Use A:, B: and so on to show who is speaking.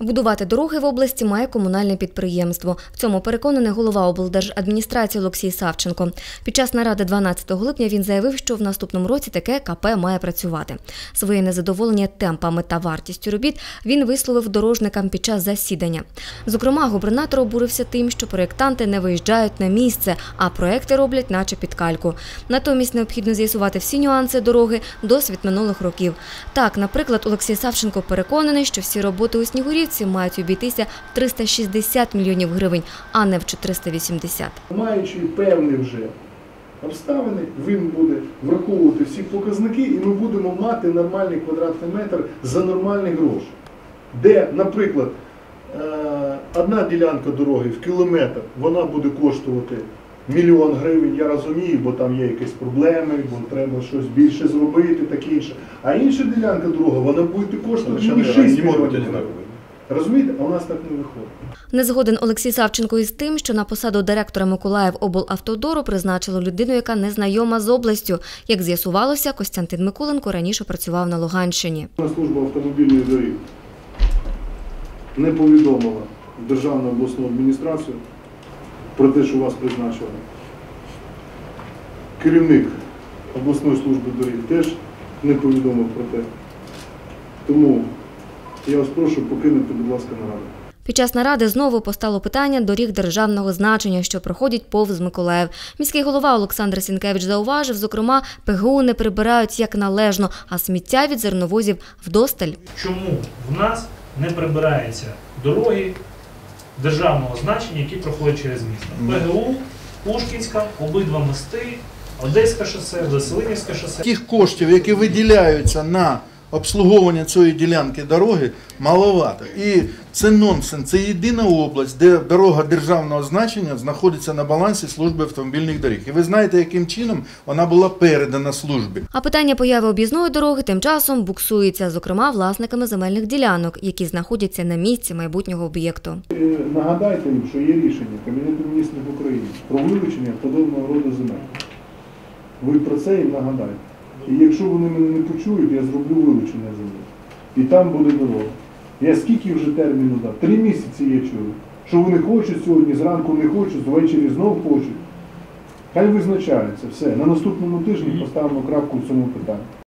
A: Будувати дороги в області має комунальне підприємство. В цьому переконаний голова облдержадміністрації Олексій Савченко. Під час наради 12 липня він заявив, що в наступному році таке КП має працювати. Своє незадоволення темпами та вартістю робіт він висловив дорожникам під час засідання. Зокрема, губернатор обурився тим, що проєктанти не виїжджають на місце, а проекти роблять, наче під кальку. Натомість необхідно з'ясувати всі нюанси дороги, досвід минулих років. Так, наприклад, Олексій Савченко переконаний, що всі роботи у Снігурівці мають обійтися в 360 мільйонів гривень, а не в 480.
B: Маючи певні вже обставини, він буде враховувати всі показники, і ми будемо мати нормальний квадратний метр за нормальні гроші. Де, наприклад, е, одна ділянка дороги в кілометр, вона буде коштувати мільйон гривень, я розумію, бо там є якісь проблеми, бо треба щось більше зробити, таке інше. А інша ділянка дороги, вона буде коштувати не 6 мільйонів гривень. Розумієте? А у нас так не виходить.
A: Не згоден Олексій Савченко із тим, що на посаду директора Миколаїв облавтодору призначило людину, яка не знайома з областю. Як з'ясувалося, Костянтин Миколенко раніше працював на Луганщині.
B: Служба автомобільних доріг не повідомила Державну обласну адміністрацію про те, що вас призначили. Керівник обласної служби доріг теж не повідомив про те. Тому я вас прошу покинути, будь ласка, нараду.
A: Під час наради знову постало питання доріг державного значення, що проходять повз Миколаїв. Міський голова Олександр Сінкевич зауважив, зокрема, ПГУ не прибирають як належно, а сміття від зерновозів вдосталь.
C: чому в нас не прибираються дороги державного значення, які проходять через місто. ПГУ, Пушкінська, обидва мости, Одеське шосе, Веселинівське шосе.
D: Тих коштів, які виділяються на обслуговування цієї ділянки дороги, маловато. І це нонсенс. Це єдина область, де дорога державного значення знаходиться на балансі служби автомобільних доріг. І ви знаєте, яким чином вона була передана службі.
A: А питання появи об'їзної дороги тим часом буксується, зокрема, власниками земельних ділянок, які знаходяться на місці майбутнього об'єкту.
B: Е, Нагадайте їм, що є рішення Кабінету міністрів України про вилучення подобного роду земель. Ви про це їм нагадайте. І якщо вони мене не почують, я зроблю вилучення землі. І там буде дорога. Я скільки вже терміну дав? Три місяці я чую. Що вони хочуть сьогодні, зранку не хочуть, ввечері знов хочуть. Хай визначаються все. На наступному тижні поставимо крапку в цьому питанні.